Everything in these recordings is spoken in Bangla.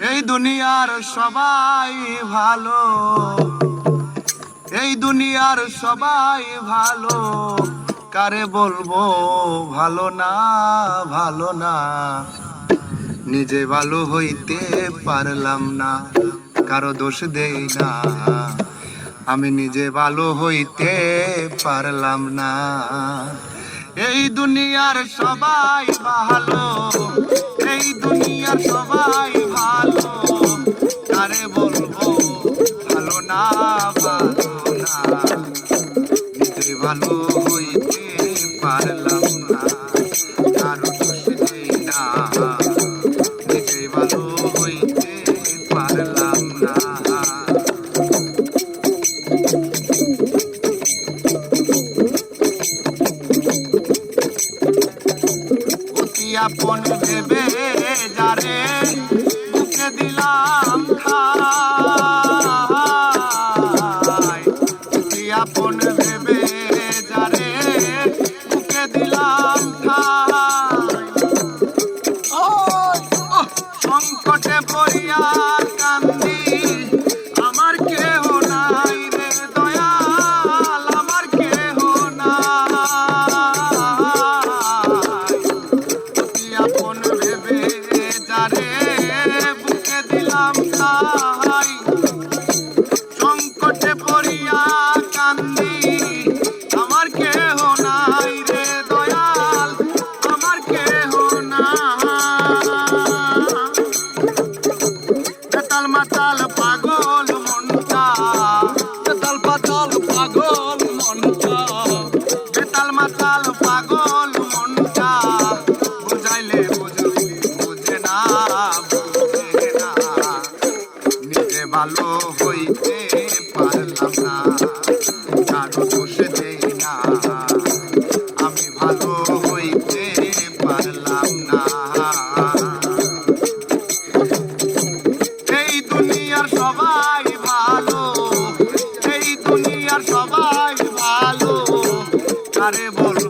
এই দুনিয়ার সবাই ভালো। এই দুনিয়ার সবাই ভালো। কারে বলব ভালো না ভালো না? নিজে ভালো হইতে পারলাম না, কারও দোষ দেই না। আমি নিজে ভালো হইতে পারলাম না। এই দুনিয়ার সবাই ভালো, এই দুনিয়ার সবাই না ভালো না। নিজে ভালো হইতে পারলাম না। কারও দোষ নেই না। নিজে ভালো নিজে ভালো হইতে পারলাম না, কারও বসে না। আমি ভালো হইতে পারলাম না। এই দুনিয়ার সবাই ভালো, এই দুনিয়ার সবাই ভালো। আরে বলো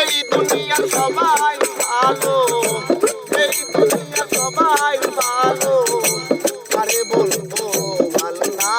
এই দুনিয়া সবাই ভালো এই দুনিয়া সবাই ভালো। আরে বলব ভালো না।